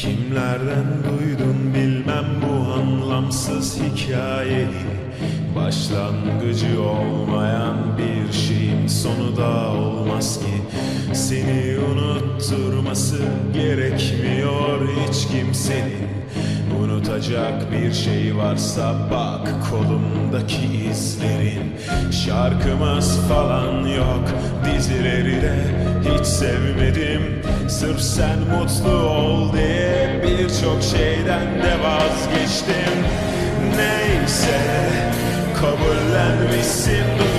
Kimlerden duydun bilmem bu anlamsız hikayeyi? Başlangıcı olmayan bir şeyin sonu da olmaz ki. Seni unutturması gerekmiyor hiç kimsenin. Unutacak bir şey varsa bak kolumdaki izlerin. Şarkımız falan yok dizileri de hiç sevmedim Sırf sen mutlu ol diye birçok şeyden de vazgeçtim. Neyse kabullenmişsin